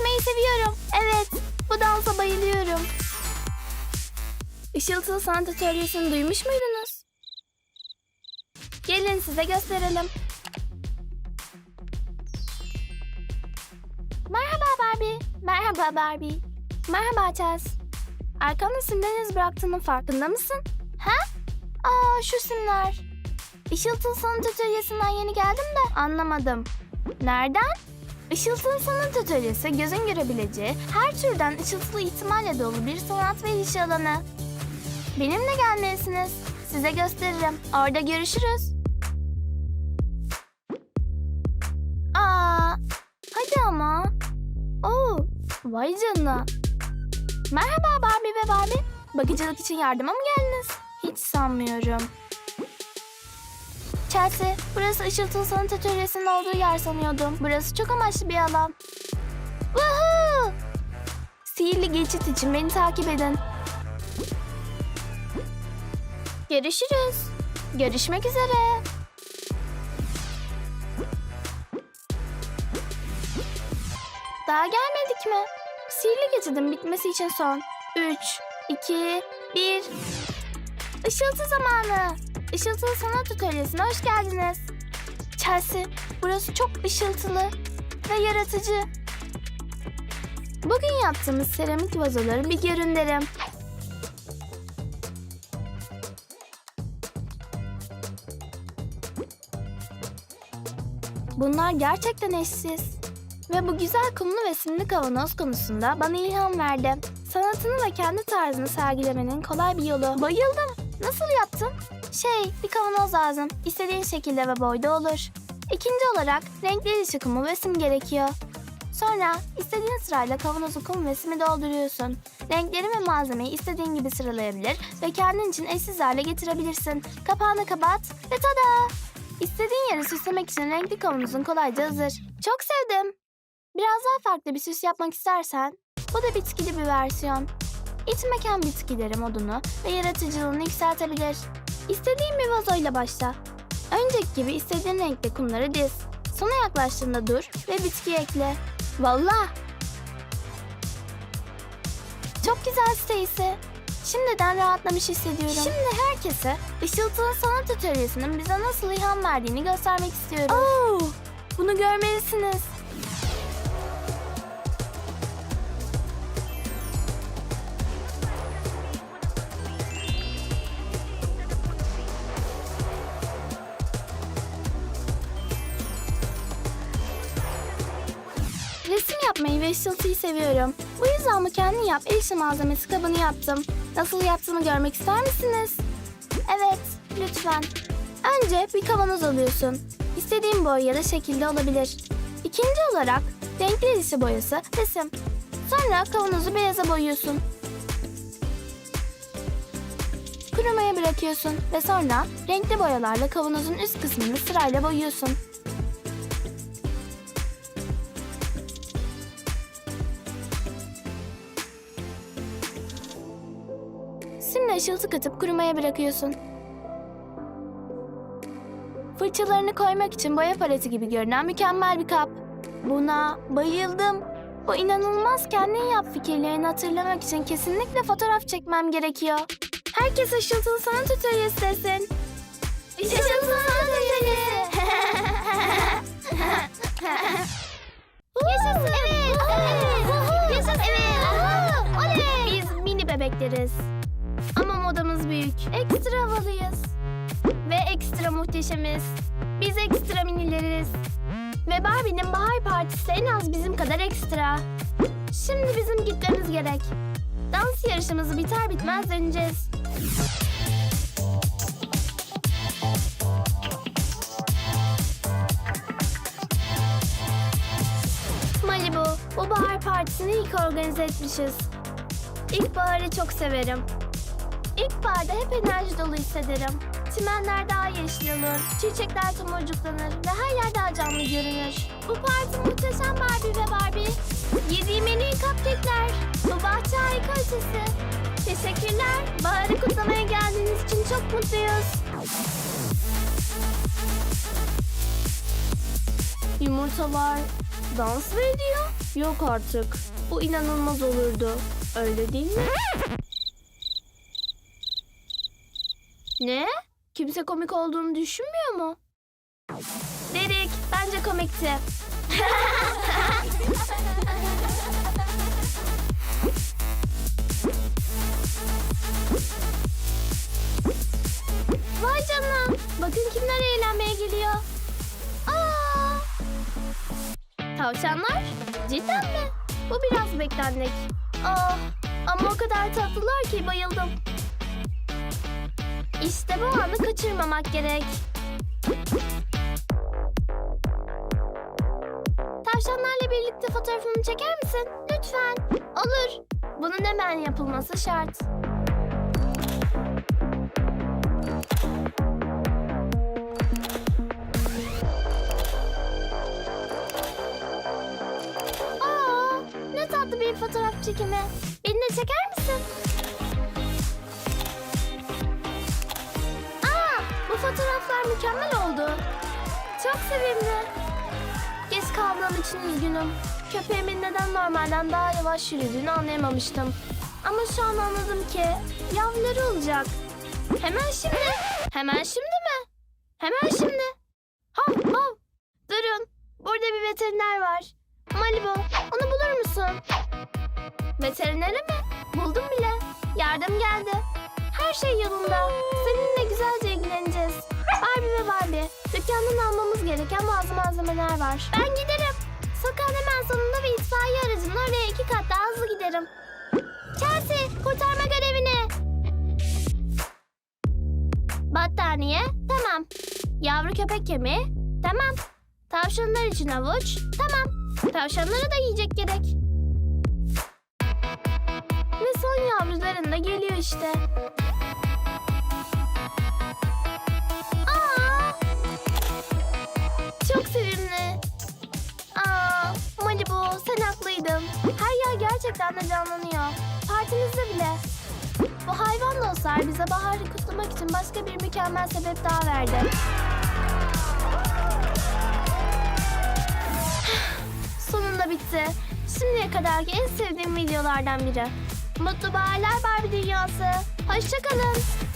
etmeyi seviyorum. Evet, bu dansa bayılıyorum. Işıltılı sanat atölyesini duymuş muydunuz? Gelin size gösterelim. Merhaba Barbie. Merhaba Barbie. Merhaba Chels. Arkanda simden iz bıraktığının farkında mısın? Ha? Aa şu simler. Işıltılı sanat atölyesinden yeni geldim de anlamadım. Nereden? Işıltılı sanat atölyesi gözün görebileceği her türden ışıltılı ihtimalle dolu bir sanat ve iş alanı. Benimle gelmelisiniz. Size gösteririm. Orada görüşürüz. Aa, hadi ama. Oo, vay canına. Merhaba Barbie ve Barbie. Bakıcılık için yardıma mı geldiniz? Hiç sanmıyorum. Chelsea, burası Işıltılı Sanat Atölyesi'nin olduğu yer sanıyordum. Burası çok amaçlı bir alan. Woohoo! Sihirli geçit için beni takip edin. Görüşürüz. Görüşmek üzere. Daha gelmedik mi? Sihirli geçidin bitmesi için son. 3, 2, 1. Işıltı zamanı. Işıltılı Sanat Atölyesi'ne hoş geldiniz. Chelsea, burası çok ışıltılı ve yaratıcı. Bugün yaptığımız seramik vazoları bir görün derim. Bunlar gerçekten eşsiz. Ve bu güzel kumlu ve simli kavanoz konusunda bana ilham verdi. Sanatını ve kendi tarzını sergilemenin kolay bir yolu. Bayıldım. Nasıl yaptın? Şey, bir kavanoz lazım. İstediğin şekilde ve boyda olur. İkinci olarak renkli dişi kumu ve sim gerekiyor. Sonra istediğin sırayla kavanozu kum ve simi dolduruyorsun. Renkleri ve malzemeyi istediğin gibi sıralayabilir ve kendin için eşsiz hale getirebilirsin. Kapağını kapat ve tada! İstediğin yeri süslemek için renkli kavanozun kolayca hazır. Çok sevdim. Biraz daha farklı bir süs yapmak istersen, bu da bitkili bir versiyon. İç mekan bitkileri modunu ve yaratıcılığını yükseltebilir. İstediğin bir vazoyla başla. Önceki gibi istediğin renkte kumları diz. Sona yaklaştığında dur ve bitki ekle. Valla. Çok güzel Stacy. Şimdiden rahatlamış hissediyorum. Şimdi herkese Işıltılı Sanat Atölyesi'nin bize nasıl ilham verdiğini göstermek istiyorum. Oo, bunu görmelisiniz. Yapmayı ve ışıltıyı seviyorum. Bu yüzden bu kendin yap el malzemesi kabını yaptım. Nasıl yaptığımı görmek ister misiniz? Evet, lütfen. Önce bir kavanoz alıyorsun. İstediğin boy ya da şekilde olabilir. İkinci olarak renkli el işi boyası, resim. Sonra kavanozu beyaza boyuyorsun. Kurumaya bırakıyorsun ve sonra renkli boyalarla kavanozun üst kısmını sırayla boyuyorsun. Simle ışıltı katıp kurumaya bırakıyorsun. Fırçalarını koymak için boya paleti gibi görünen mükemmel bir kap. Buna bayıldım. Bu inanılmaz kendin yap fikirlerini hatırlamak için kesinlikle fotoğraf çekmem gerekiyor. Herkes ışıltılı sanat atölyesi desin. Işıltılı sanat atölyesi. Yaşasın. Evet. Yaşasın. Evet. Biz mini bebekleriz. Büyük. Ekstra havalıyız. Ve ekstra muhteşemiz. Biz ekstra minileriz. Ve Barbie'nin bahar partisi en az bizim kadar ekstra. Şimdi bizim gitmemiz gerek. Dans yarışımızı biter bitmez döneceğiz. Malibu, bu bahar partisini ilk organize etmişiz. İlkbaharı çok severim. İlkbaharda hep enerji dolu hissederim. Çimenler daha yeşil olur, çiçekler tomurcuklanır ve her yer daha canlı görünür. Bu parti muhteşem Barbie ve Barbie. Yediğim en iyi cupcake'ler. Bu bahçe harika ötesi. Teşekkürler. Baharı kutlamaya geldiğiniz için çok mutluyuz. Yumurtalar dans mı ediyor? Yok artık. Bu inanılmaz olurdu. Öyle değil mi? Ne? Kimse komik olduğunu düşünmüyor mu? Derik, bence komikti. Vay canına. Bakın kimler eğlenmeye geliyor. Aa! Tavşanlar? Cidden mi? Bu biraz beklendik. Aa, ama o kadar tatlılar ki bayıldım. İşte bu anı kaçırmamak gerek. Tavşanlarla birlikte fotoğrafını çeker misin? Lütfen. Olur. Bunun hemen yapılması şart. Aa, ne tatlı bir fotoğraf çekimi. Beni de çeker misin? Fotoğraflar mükemmel oldu. Çok sevimli. Geç kaldığım için üzgünüm. Köpeğimin neden normalden daha yavaş yürüdüğünü anlayamamıştım. Ama şu an anladım ki yavruları olacak. Hemen şimdi. Hemen şimdi mi? Hemen şimdi. Hav hav. Durun. Burada bir veteriner var. Malibu, onu bulur musun? Veterinere mi? Buldum bile. Yardım geldi. Her şey yolunda. Seninle güzelce ilgileneceğiz. Barbie ve Barbie, dükkandan almamız gereken bazı malzemeler var. Ben giderim. Sokağın hemen sonunda ve itfaiye aracımla oraya iki kat daha hızlı giderim. Chelsea, kurtarma görevini. Battaniye, tamam. Yavru köpek kemiği, tamam. Tavşanlar için avuç, tamam. Tavşanlara da yiyecek gerek. Ve son yavruların da geliyor işte. Aa! Çok sevimli. Aa, Malibu sen haklıydın. Her yer gerçekten de canlanıyor. Partimizde bile. Bu hayvan dostlar bize baharı kutlamak için başka bir mükemmel sebep daha verdi. Sonunda bitti. Şimdiye kadarki en sevdiğim videolardan biri. Mutlu baharlar Barbie Dünyası. Hoşçakalın.